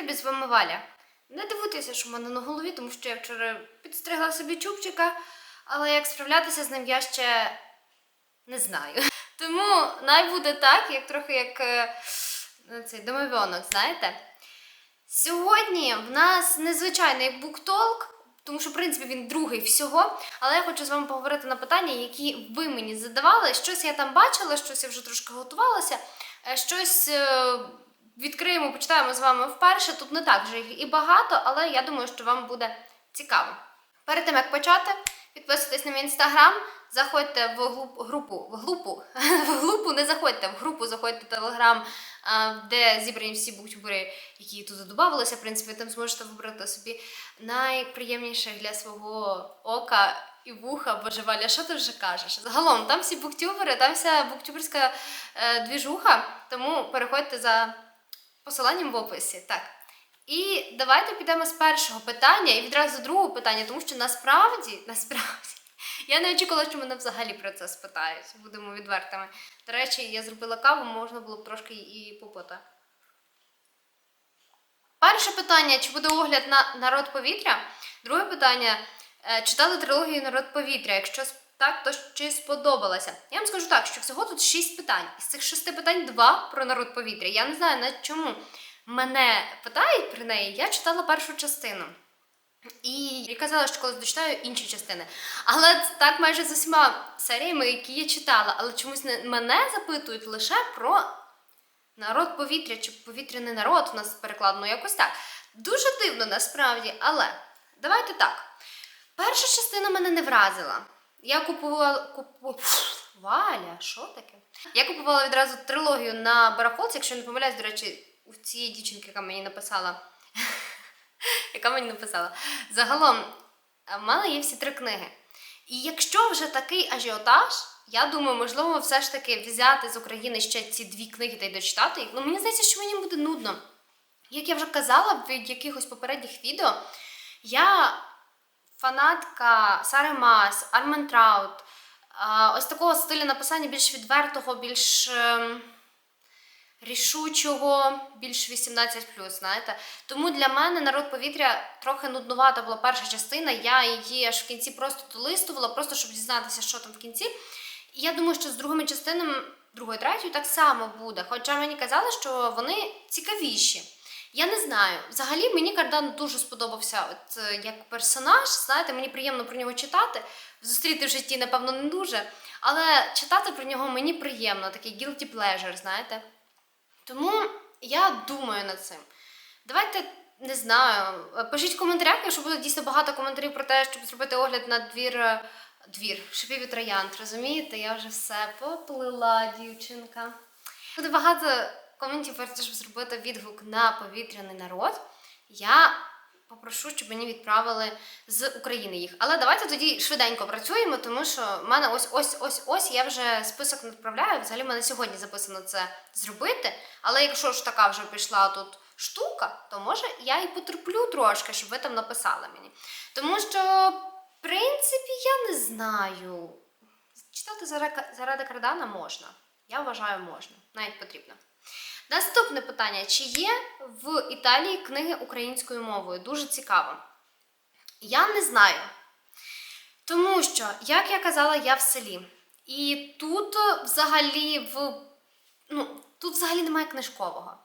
любі, з вами Валя. Не дивуйтеся, що в мене на голові, тому що я вчора підстригла собі чубчика, але як справлятися з ним я ще не знаю. Тому най буде так, як трохи як е, цей домовенок, знаєте. Сьогодні в нас незвичайний буктолк, тому що, в принципі, він другий всього. Але я хочу з вами поговорити на питання, які ви мені задавали. Щось я там бачила, щось я вже трошки готувалася, е, щось е, відкриємо, почитаємо з вами вперше. Тут не так вже їх і багато, але я думаю, що вам буде цікаво. Перед тим як почати, підписуйтесь на мій інстаграм, заходьте в групу, в групу, в групу не заходьте, в групу заходьте в телеграм, де зібрані всі буктюбери, які тут додавалися. В принципі, там зможете вибрати собі найприємніших для свого ока і вуха. Боже Валя, що ти вже кажеш? Загалом там всі буктюбери, там вся буктюберська е, двіжуха, тому переходьте за посиланням в описі. Так. І давайте підемо з першого питання і відразу до другого питання, тому що насправді, насправді, я не очікувала, що мене взагалі про це спитають. Будемо відвертими. До речі, я зробила каву, можна було б трошки і попити. Перше питання: чи буде огляд на народ повітря? Друге питання: е, читали трилогію Народ повітря? Якщо так, то чи сподобалося? Я вам скажу так, що всього тут шість питань. Із цих шести питань два про народ повітря. Я не знаю на чому мене питають про неї. Я читала першу частину. І, і казала, що колись дочитаю інші частини. Але так майже з усіма серіями, які я читала. Але чомусь не, мене запитують лише про народ повітря чи повітряний народ у нас перекладено якось так. Дуже дивно насправді, але давайте так. Перша частина мене не вразила. Я купувала. Купу... Валя, що таке? Я купувала відразу трилогію на барахолці, якщо не помиляюсь, до речі, у цієї дівчинки, яка мені написала. яка мені написала. Загалом, е, в мене є всі три книги. І якщо вже такий ажіотаж, я думаю, можливо, все ж таки взяти з України ще ці дві книги та й дочитати їх. Ну мені здається, що мені буде нудно. Як я вже казала в якихось попередніх відео, я фанатка Сари Мас, Армен Траут, ось такого стилю написання більш відвертого, більш. ем, рішучого, більш 18 знаєте. Тому для мене народ повітря трохи нуднувата була перша частина. Я її аж в кінці просто долистувала, просто щоб дізнатися, що там в кінці. І я думаю, що з другими частинами, другою, третьою, так само буде. Хоча мені казали, що вони цікавіші. Я не знаю. Взагалі мені Кардан дуже сподобався от, е, як персонаж. Знаєте, мені приємно про нього читати. Зустріти в житті, напевно, не дуже. Але читати про нього мені приємно, такий guilty pleasure, знаєте. Тому я думаю над цим. Давайте не знаю. Пишіть в коментарях, якщо буде дійсно багато коментарів про те, щоб зробити огляд на двір. е, Двір, шипів і троянд, розумієте? Я вже все поплила, дівчинка. Буде багато те, щоб зробити відгук на повітряний народ. Я попрошу, щоб мені відправили з України їх. Але давайте тоді швиденько працюємо, тому що в мене ось ось ось ось я вже список відправляю. Взагалі в мене сьогодні записано це зробити. Але якщо ж така вже пішла тут штука, то може я і потерплю трошки, щоб ви там написали мені. Тому що, в принципі, я не знаю. Читати заради кардана можна. Я вважаю, можна, навіть потрібно. Наступне питання: чи є в Італії книги українською мовою? Дуже цікаво. Я не знаю. Тому що, як я казала, я в селі. І тут взагалі в ну, тут взагалі немає книжкового.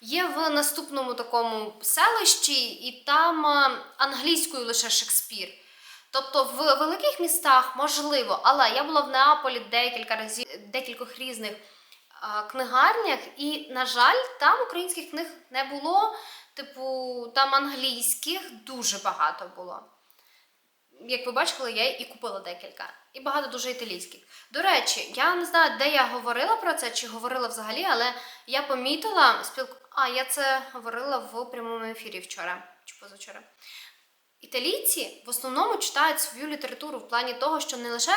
Є в наступному такому селищі, і там е, англійською лише Шекспір. Тобто в великих містах можливо, але я була в Неаполі декілька разів, декількох різних книгарнях, і, на жаль, там українських книг не було. Типу, там англійських дуже багато було. Як ви бачили, я і купила декілька. І багато дуже італійських. До речі, я не знаю, де я говорила про це, чи говорила взагалі, але я помітила спілку. А, я це говорила в прямому ефірі вчора чи позавчора. Італійці в основному читають свою літературу в плані того, що не лише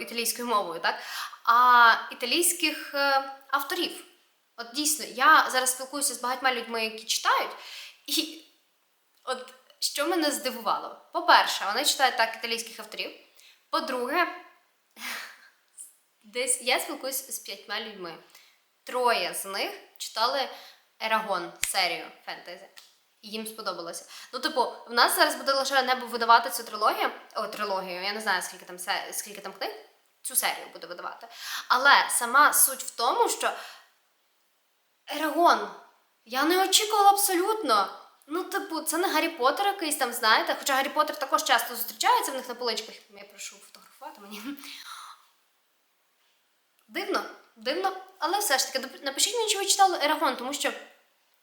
італійською мовою, так? а італійських е, авторів. От дійсно, я зараз спілкуюся з багатьма людьми, які читають, і от що мене здивувало? По-перше, вони читають так італійських авторів. По-друге, десь я спілкуюся з п'ятьма людьми. Троє з них читали Ерагон серію фентезі. І їм сподобалося. Ну, типу, в нас зараз буде лише небо видавати цю трилогію. О, трилогію, я не знаю, скільки там скільки там книг. Цю серію буде видавати. Але сама суть в тому, що Ерагон. Я не очікувала абсолютно. Ну, типу, це не Гаррі Поттер якийсь там, знаєте. Хоча Гаррі Поттер також часто зустрічається в них на поличках. Я прошу фотографувати мені. Дивно, дивно. Але все ж таки, напишіть мені, чи ви читали Ерагон, тому що,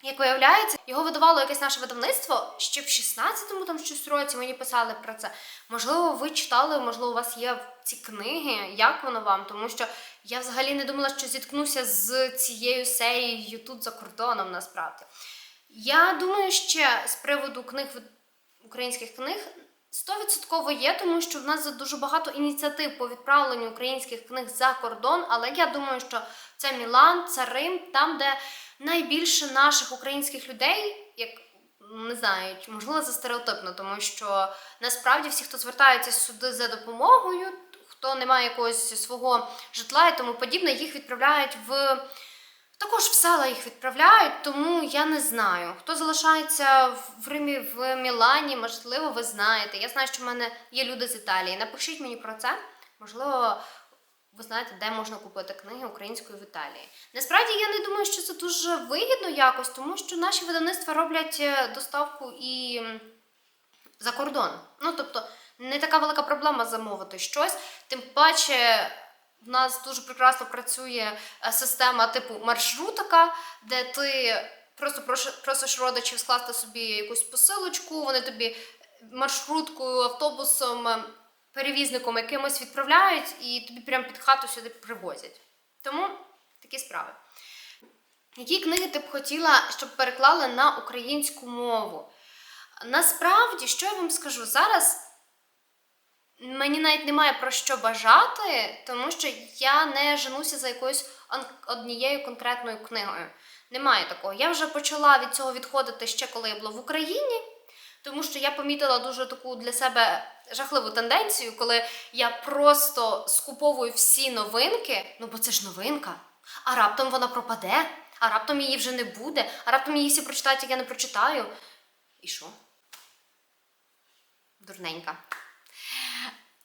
як виявляється, його видавало якесь наше видавництво ще в 16-му там щось році мені писали про це. Можливо, ви читали, можливо, у вас є ці книги, як воно вам? Тому що я взагалі не думала, що зіткнуся з цією серією тут за кордоном насправді. Я думаю, ще з приводу книг українських книг. Стовідсотково є, тому що в нас дуже багато ініціатив по відправленню українських книг за кордон, але я думаю, що це Мілан, це Рим, там, де найбільше наших українських людей, як не знаю, можливо, це стереотипно, тому що насправді всі, хто звертаються сюди за допомогою, хто не має якогось свого житла і тому подібне, їх відправляють в також в села їх відправляють, тому я не знаю. Хто залишається в Римі, в Мілані, можливо, ви знаєте. Я знаю, що в мене є люди з Італії. Напишіть мені про це. Можливо, ви знаєте, де можна купити книги українською в Італії. Насправді я не думаю, що це дуже вигідно якось, тому що наші видавництва роблять е, доставку і за кордон. Ну тобто не така велика проблема замовити щось. Тим паче, в нас дуже прекрасно працює е, система типу маршрутика, де ти просто просиш родичів скласти собі якусь посилочку, вони тобі маршруткою, автобусом, е, перевізником якимось відправляють і тобі прямо під хату сюди привозять. Тому такі справи. Які книги ти б хотіла, щоб переклали на українську мову? Насправді, що я вам скажу зараз? Мені навіть немає про що бажати, тому що я не женуся за якоюсь однією конкретною книгою. Немає такого. Я вже почала від цього відходити ще коли я була в Україні, тому що я помітила дуже таку для себе жахливу тенденцію, коли я просто скуповую всі новинки, ну бо це ж новинка, а раптом вона пропаде, а раптом її вже не буде, а раптом її всі прочитають, як я не прочитаю. І що? Дурненька.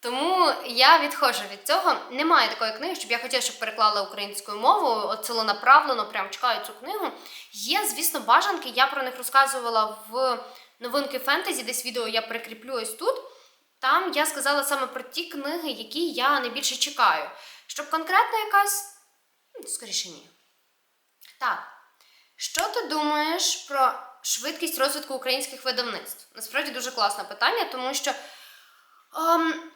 Тому я відходжу від цього. Немає такої книги, щоб я хотіла, щоб переклали українською мовою, от ціленаправлено, прям чекаю цю книгу. Є, звісно, бажанки. Я про них розказувала в новинки фентезі, десь відео я прикріплю ось тут. Там я сказала саме про ті книги, які я найбільше чекаю. Щоб конкретно якась, ну, скоріше ні. Так. Що ти думаєш про швидкість розвитку українських видавництв? Насправді дуже класне питання, тому що. Ем,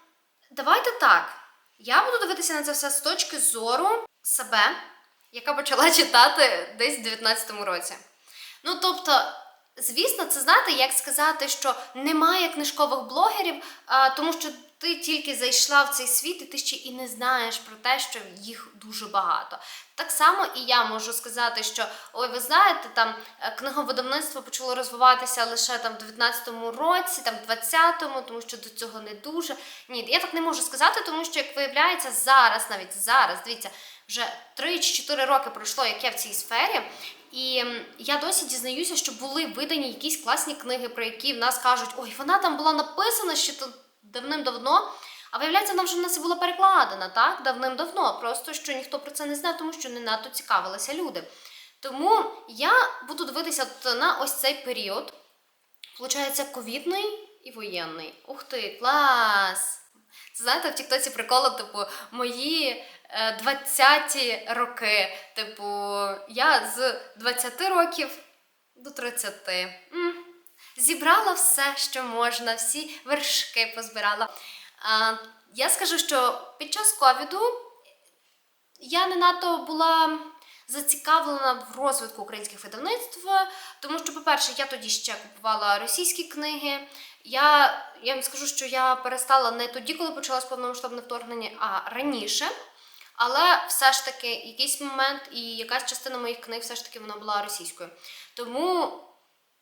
давайте так. Я буду дивитися на це все з точки зору себе, яка почала читати десь в 19-му році. Ну, тобто, звісно, це знаєте, як сказати, що немає книжкових блогерів, тому що ти тільки зайшла в цей світ, і ти ще і не знаєш про те, що їх дуже багато. Так само і я можу сказати, що ой, ви знаєте, там е, книговидавництво почало розвиватися лише там в 19-му році, там в 20-му, тому що до цього не дуже. Ні, я так не можу сказати, тому що як виявляється, зараз, навіть зараз, дивіться, вже 3 чи 4 роки пройшло, як я в цій сфері. І я досі дізнаюся, що були видані якісь класні книги, про які в нас кажуть, ой, вона там була написана ще давним-давно. А виявляється, вона вже в нас і була перекладена, так? Давним-давно. Просто що ніхто про це не знав, тому що не надто цікавилися люди. Тому я буду дивитися на ось цей період. Получається, ковідний і воєнний. Ух ти, клас! Це знаєте, в Тіктоці приколи, типу, мої 20-ті роки. Типу, я з 20 років до 30. М. Зібрала все, що можна, всі вершки позбирала. А, я скажу, що під час ковіду я не надто була зацікавлена в розвитку українських видавництв, тому що, по-перше, я тоді ще купувала російські книги. Я, я вам скажу, що я перестала не тоді, коли почалось повномасштабне вторгнення, а раніше. Але все ж таки якийсь момент і якась частина моїх книг все ж таки вона була російською. Тому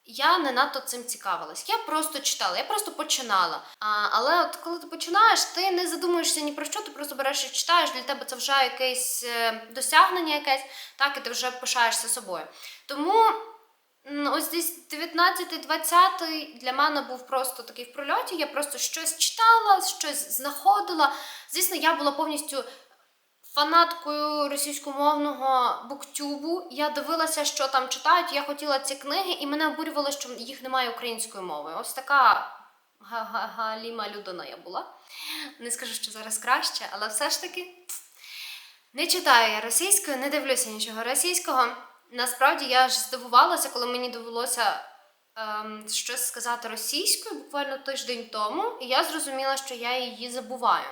я не надто цим цікавилась. Я просто читала, я просто починала. А, але от коли ти починаєш, ти не задумуєшся ні про що, ти просто береш і читаєш. Для тебе це вже якесь е, досягнення, якесь, так і ти вже пишаєшся собою. Тому ось десь 19-20 для мене був просто такий в прольоті. Я просто щось читала, щось знаходила. Звісно, я була повністю фанаткою російськомовного буктюбу. Я дивилася, що там читають. Я хотіла ці книги, і мене обурювало, що їх немає української мови. Ось така га- галіма людина я була. Не скажу, що зараз краще, але все ж таки не читаю я російською, не дивлюся нічого російського. Насправді я ж здивувалася, коли мені довелося ем, щось сказати російською буквально тиждень тому, і я зрозуміла, що я її забуваю.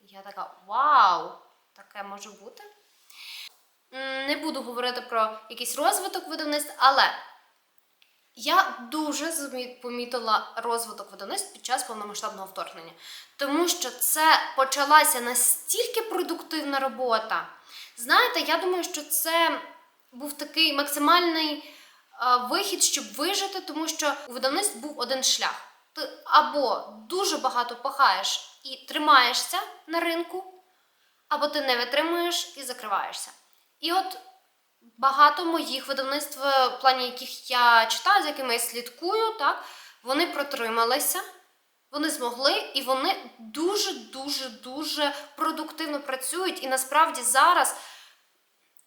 Я така вау, таке може бути. Не буду говорити про якийсь розвиток видавництв, але я дуже помітила розвиток видавництв під час повномасштабного вторгнення, тому що це почалася настільки продуктивна робота. Знаєте, я думаю, що це був такий максимальний вихід, щоб вижити, тому що у видавництв був один шлях. Ти або дуже багато пахаєш і тримаєшся на ринку, або ти не витримуєш і закриваєшся. І от багато моїх видавництв, в плані яких я читаю, з якими я слідкую, так, вони протрималися, вони змогли, і вони дуже, дуже, дуже продуктивно працюють. І насправді зараз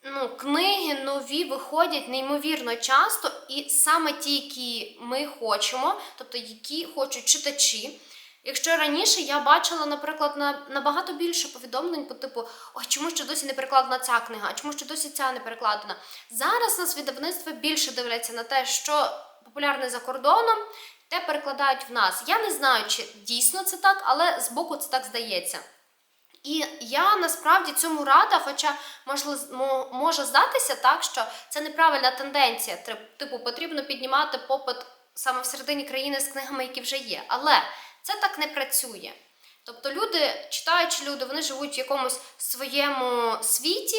ну, книги нові виходять неймовірно часто, і саме ті, які ми хочемо, тобто які хочуть читачі. Якщо раніше я бачила, наприклад, на набагато більше повідомлень по типу Ой, чому ще досі не перекладена ця книга, чому ще досі ця не перекладена? Зараз нас видавництва більше дивляться на те, що популярне за кордоном, те перекладають в нас. Я не знаю, чи дійсно це так, але збоку це так здається. І я насправді цьому рада, хоча може здатися так, що це неправильна тенденція. Типу, потрібно піднімати попит саме всередині країни з книгами, які вже є. Але це так не працює. Тобто люди, читаючі люди, вони живуть в якомусь своєму світі.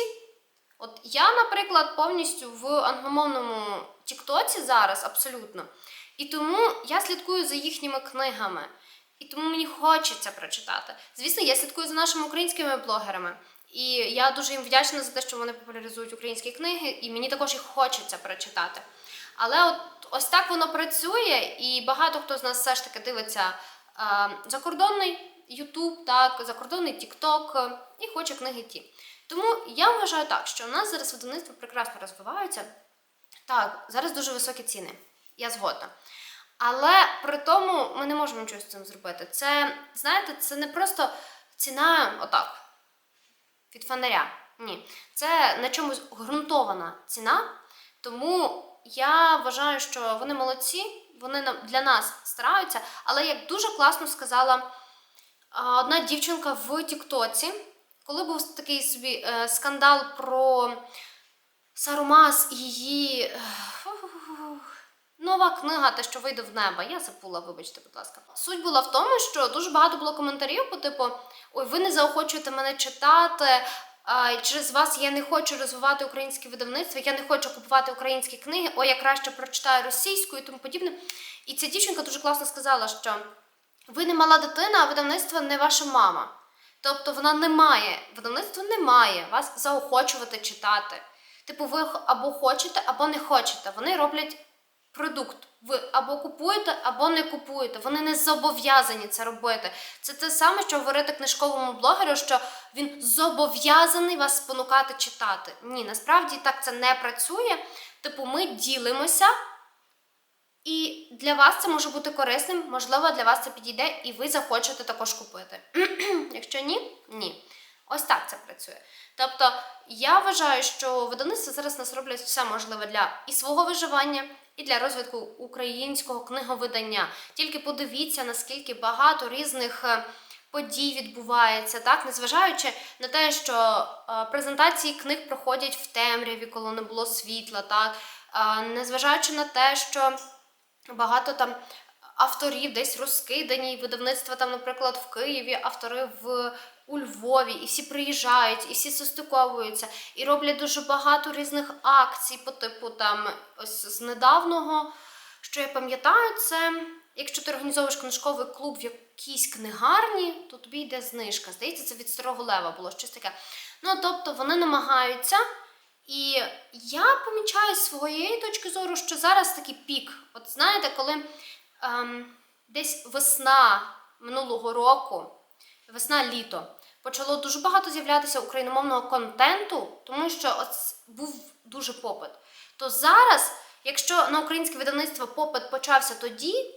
От я, наприклад, повністю в англомовному Тіктоці зараз абсолютно. І тому я слідкую за їхніми книгами. І тому мені хочеться прочитати. Звісно, я слідкую за нашими українськими блогерами. І я дуже їм вдячна за те, що вони популяризують українські книги, і мені також їх хочеться прочитати. Але от ось так воно працює, і багато хто з нас все ж таки дивиться закордонний YouTube, так, закордонний TikTok е, і хоче книги ті. Тому я вважаю так, що у нас зараз видавництва прекрасно розвиваються. Так, зараз дуже високі ціни. Я згодна. Але при тому ми не можемо нічого з цим зробити. Це, знаєте, це не просто ціна отак, від фонаря. Ні. Це на чомусь ґрунтована ціна. Тому я вважаю, що вони молодці, вони для нас стараються. Але як дуже класно сказала одна дівчинка в Тіктоці, коли був такий собі е, скандал про Сару Мас і її. е, Нова книга, те, що вийде в небо. Я забула, вибачте, будь ласка. Суть була в тому, що дуже багато було коментарів по типу: Ой, ви не заохочуєте мене читати. Через вас я не хочу розвивати українське видавництво, я не хочу купувати українські книги, ой, я краще прочитаю російською і тому подібне. І ця дівчинка дуже класно сказала, що ви не мала дитина, а видавництво не ваша мама. Тобто вона не має, видавництво не має вас заохочувати читати. Типу, ви або хочете, або не хочете. Вони роблять продукт. Ви або купуєте, або не купуєте. Вони не зобов'язані це робити. Це те саме, що говорити книжковому блогеру, що він зобов'язаний вас спонукати читати. Ні, насправді так це не працює. Типу, ми ділимося. І для вас це може бути корисним, можливо, для вас це підійде, і ви захочете також купити. Якщо ні, ні. Ось так це працює. Тобто, я вважаю, що видавництва зараз нас роблять все можливе для і свого виживання, і для розвитку українського книговидання. Тільки подивіться, наскільки багато різних е, подій відбувається, так, незважаючи на те, що е, презентації книг проходять в темряві, коли не було світла, так, е, незважаючи на те, що багато там авторів десь розкидані, і видавництва там, наприклад, в Києві, автори в у Львові, і всі приїжджають, і всі состиковуються, і роблять дуже багато різних акцій по типу там ось з недавнього. Що я пам'ятаю, це якщо ти організовуєш книжковий клуб в якійсь книгарні, то тобі йде знижка. Здається, це від старого лева було щось таке. Ну тобто вони намагаються І я помічаю з своєї точки зору, що зараз такий пік. От знаєте, коли десь весна минулого року, весна-літо, почало дуже багато з'являтися україномовного контенту, тому що був дуже попит. То зараз, якщо на українське видавництво попит почався тоді,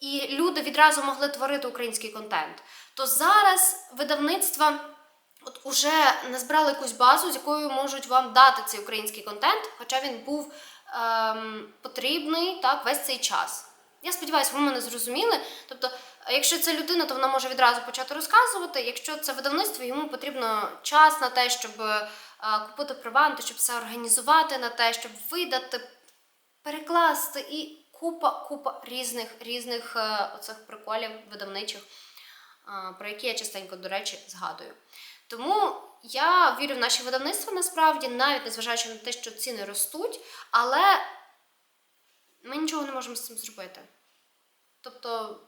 і люди відразу могли творити український контент, то зараз видавництва от уже назбирали якусь базу, з якою можуть вам дати цей український контент, хоча він був ем, потрібний так весь цей час. Я сподіваюся, ви мене зрозуміли. Тобто, е, якщо це людина, то вона може відразу почати розказувати. Якщо це видавництво, йому потрібно час на те, щоб е, купити те, щоб все організувати, на те, щоб видати, перекласти і купа, купа різних різних е, оцих приколів видавничих, про які я частенько, до речі, згадую. Тому я вірю в наші видавництва насправді, навіть незважаючи на те, що ціни ростуть, але ми нічого не можемо з цим зробити. Тобто,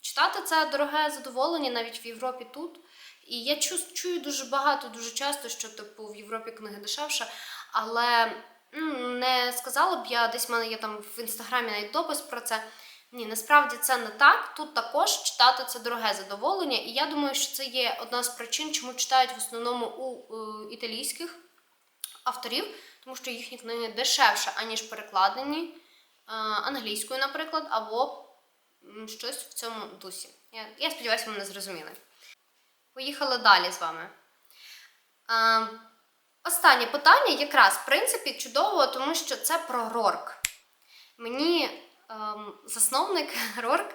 читати це дороге задоволення навіть в Європі тут. І я чую дуже багато, дуже часто, що типу в Європі книги дешевше, але не сказала б я, десь в мене є там в інстаграмі навіть допис про це. Ні, насправді це не так. Тут також читати це дороге задоволення, і я думаю, що це є одна з причин, чому читають в основному у е, італійських авторів, тому що їхні книги дешевше, аніж перекладені англійською, наприклад, або щось в цьому дусі. Я, я сподіваюся, ви мене зрозуміли. Поїхали далі з вами. Е, останнє питання якраз, в принципі, чудово, тому що це про Рорк. Мені ем, засновник Рорк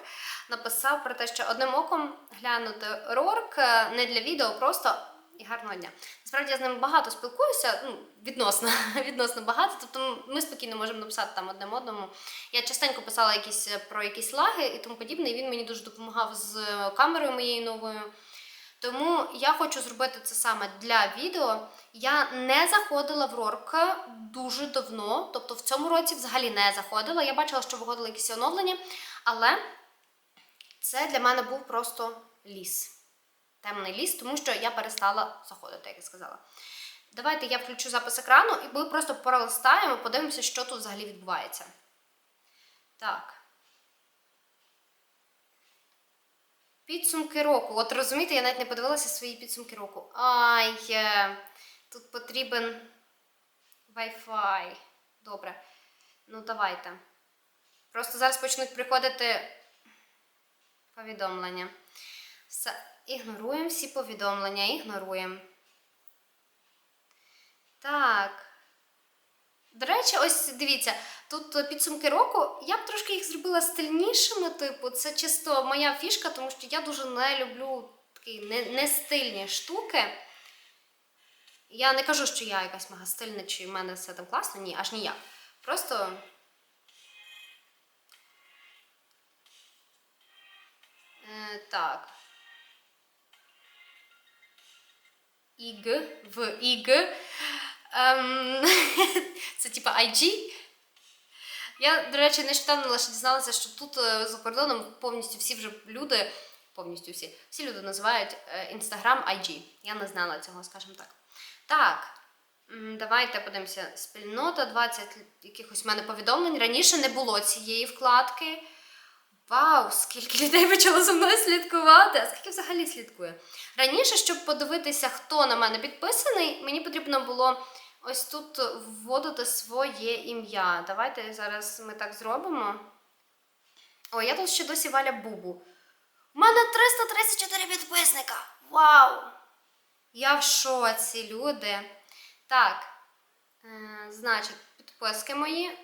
написав про те, що одним оком глянути Рорк е, не для відео, просто і гарного дня. Насправді я з ним багато спілкуюся, ну, відносно, відносно багато. Тобто ми спокійно можемо написати там одним одному. Я частенько писала якісь е, про якісь лаги і тому подібне, і він мені дуже допомагав з камерою моєю новою. Тому я хочу зробити це саме для відео. Я не заходила в Рорк дуже давно, тобто в цьому році взагалі не заходила. Я бачила, що виходили якісь оновлення, але це для мене був просто ліс. Темний ліс, тому що я перестала заходити, як я сказала. Давайте я включу запис екрану і ми просто пролистаємо, подивимося, що тут взагалі відбувається. Так. Підсумки року. От розумієте, я навіть не подивилася свої підсумки року. Ай, тут потрібен Wi-Fi. Добре. Ну, давайте. Просто зараз почнуть приходити повідомлення. Все. Ігноруємо всі повідомлення, ігноруємо. Так. До речі, ось дивіться, тут підсумки року. Я б трошки їх зробила стильнішими, типу, це чисто моя фішка, тому що я дуже не люблю такі не, не штуки. Я не кажу, що я якась мега стильна, чи в мене все там класно, ні, аж ніяк. Просто. Е, так. Іг в Іг. Ем, це типа IG. Я, до речі, нещодавно лише дізналася, що тут е, за кордоном повністю всі вже люди, повністю всі, всі люди називають Instagram IG. Я не знала цього, скажімо так. Так, давайте подивимося. Спільнота 20 якихось в мене повідомлень. Раніше не було цієї вкладки. Вау, скільки людей почало за мною слідкувати, а скільки взагалі слідкує. Раніше, щоб подивитися, хто на мене підписаний, мені потрібно було ось тут вводити своє ім'я. Давайте зараз ми так зробимо. О, я тут ще досі Валя Бубу. У мене 334 підписника! Вау! Я в шоці, люди. Так, е, значить, підписки мої.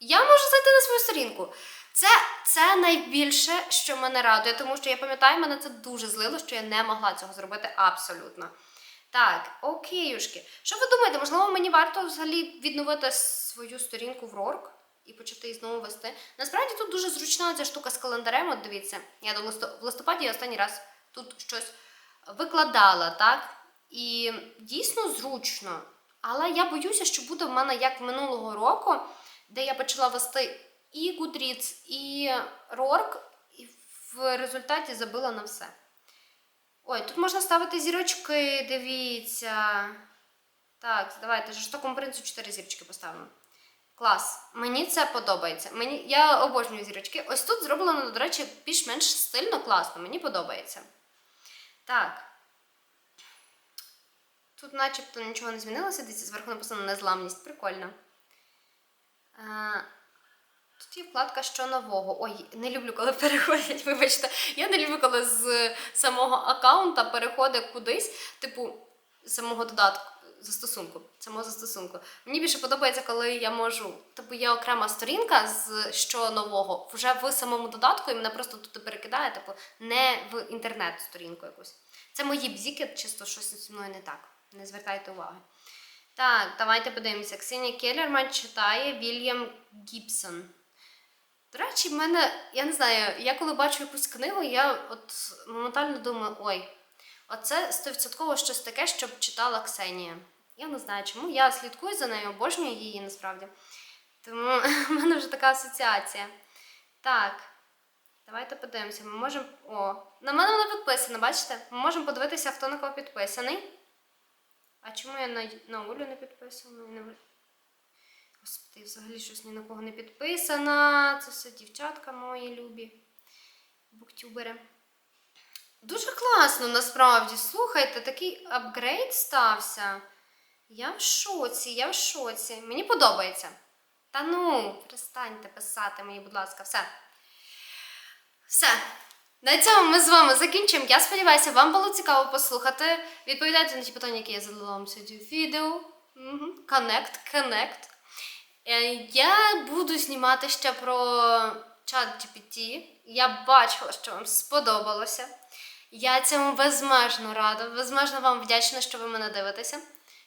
Я можу зайти на свою сторінку. Це, це найбільше, що мене радує, тому що я пам'ятаю, мене це дуже злило, що я не могла цього зробити абсолютно. Так, окейушки. Що ви думаєте, можливо, мені варто взагалі відновити свою сторінку в Рорк і почати її знову вести? Насправді тут дуже зручна ця штука з календарем. От дивіться, я до в листопаді я останній раз тут щось викладала, так? І дійсно зручно. Але я боюся, що буде в мене як минулого року, де я почала вести і Goodreads, і Рорк, в результаті забила на все. Ой, тут можна ставити зірочки, дивіться. Так, давайте жорстокому принцу 4 зірочки поставимо. Клас. Мені це подобається. Мені, я обожнюю зірочки. Ось тут зроблено, до речі, більш-менш стильно, класно. Мені подобається. Так. Тут начебто нічого не змінилося. Дивіться, зверху написано незламність. Прикольно. Е, Тут є вкладка що нового. Ой, не люблю, коли переходять, вибачте. Я не люблю, коли з самого аккаунта переходить кудись, типу, самого додатку, застосунку, самого застосунку. Мені більше подобається, коли я можу. Типу, є окрема сторінка з що нового вже в самому додатку, і мене просто туди перекидає, типу, не в інтернет-сторінку якусь. Це мої бзіки, чисто щось зі мною не так. Не звертайте уваги. Так, давайте подивимося. Ксенія Келлерман читає Вільям Гібсон. До речі, в мене, я не знаю, я коли бачу якусь книгу, я от моментально думаю, ой, оце стовідсотково щось таке, щоб читала Ксенія. Я не знаю чому. Я слідкую за нею, обожнюю її насправді. Тому в мене вже така асоціація. Так, давайте подивимося. Ми можемо. О, на мене вона підписана, бачите? Ми можемо подивитися, хто на кого підписаний. А чому я на, на Олю не підписана? Господи, взагалі щось ні на кого не підписана. Це все дівчатка мої любі. Буктюбери. Дуже класно, насправді. Слухайте, такий апгрейд стався. Я в шоці, я в шоці. Мені подобається. Та ну, перестаньте писати мені, будь ласка, все. Все. На цьому ми з вами закінчимо. Я сподіваюся, вам було цікаво послухати. Відповідайте на ті питання, які я задала вам сьогодні в відео. Мгм. Connect, connect. Е, Я буду знімати ще про чат GPT. Я бачила, що вам сподобалося. Я цьому безмежно рада, безмежно вам вдячна, що ви мене дивитеся.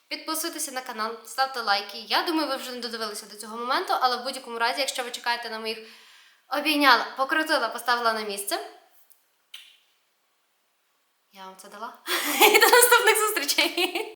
Підписуйтеся на канал, ставте лайки. Я думаю, ви вже не додивилися до цього моменту, але в будь-якому разі, якщо ви чекаєте на моїх обійняла, покрутила, поставила на місце. Я вам це дала. І до наступних зустрічей!